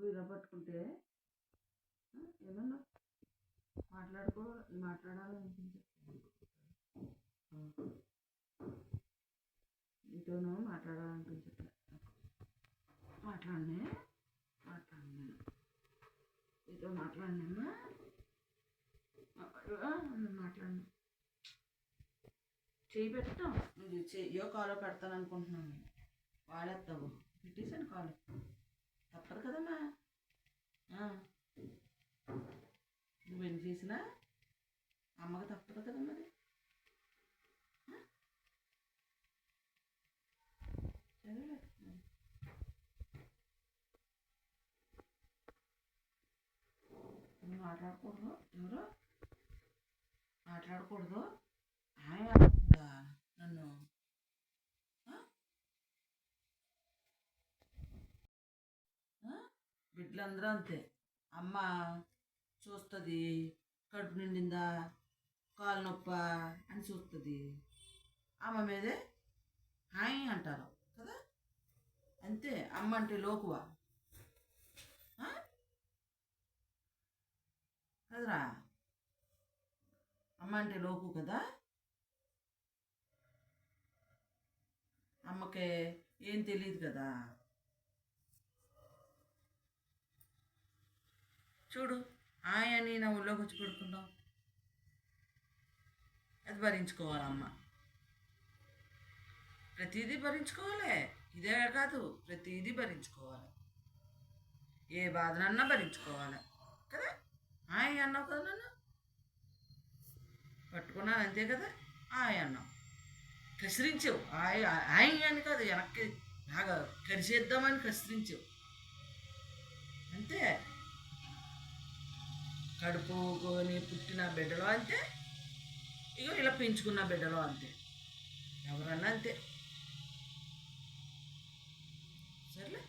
నువ్వు ఇలా పట్టుకుంటే ఏమన్నా మాట్లాడుకో మాట్లాడాలని నీతోనూ మాట్లాడాలనిపించట్లేదు మాట్లాడనే మాట్లాడనే. నీతో మాట్లాడినమ్మా. మాట్లాడను. చేయి పెట్టాం నువ్వు చెయ్యో కాలో పెడతాను అనుకుంటున్నాను వాడేస్తావు. పెట్టేసాను కాలు. తప్పదు కదమ్మా. ఆ. నువ్వెన్ని చేసినా అమ్మకి తప్పదు కదా అది ఆ? నువ్వు మాట్లాడకూడదు. ఎవరు? మాట్లాడకూడదు. ఆయన బిడ్డలందరూ అంతే. అమ్మ చూస్తుంది కడుపు నిండిందా కాలు నొప్ప అని చూస్తుంది. అమ్మ మీదే హాయ్ అంటారు కదా? అంతే అమ్మ అంటే లోకువా. కదరా? అమ్మ అంటే లోకు కదా? అమ్మకి ఏం తెలియదు కదా? చూడు హాయ్ నా ఊళ్ళోకి వచ్చి పడుకుందాం. అది భరించుకోవాలమ్మ. ప్రతిదీ భరించుకోవాలి. ఇదే కాదు ప్రతిదీ భరించుకోవాలి. ఏ బాధనన్నా భరించుకోవాలి. కదా? ఆయ అన్నావు కదా నన్ను? పట్టుకున్నాను అంతే కదా? ఆయ అన్నావు. కసిరించావు. ఆయ ఆయ అని కాదు వెనక్కి బాగా కరిచేద్దామని కసిరించావు. అంతే. కడుపుకొని పుట్టిన బిడ్డలో అంతే. ఇక ఇలా పెంచుకున్న బిడ్డలో అంతే. ఎవరన్నా అంతే. సర్లే.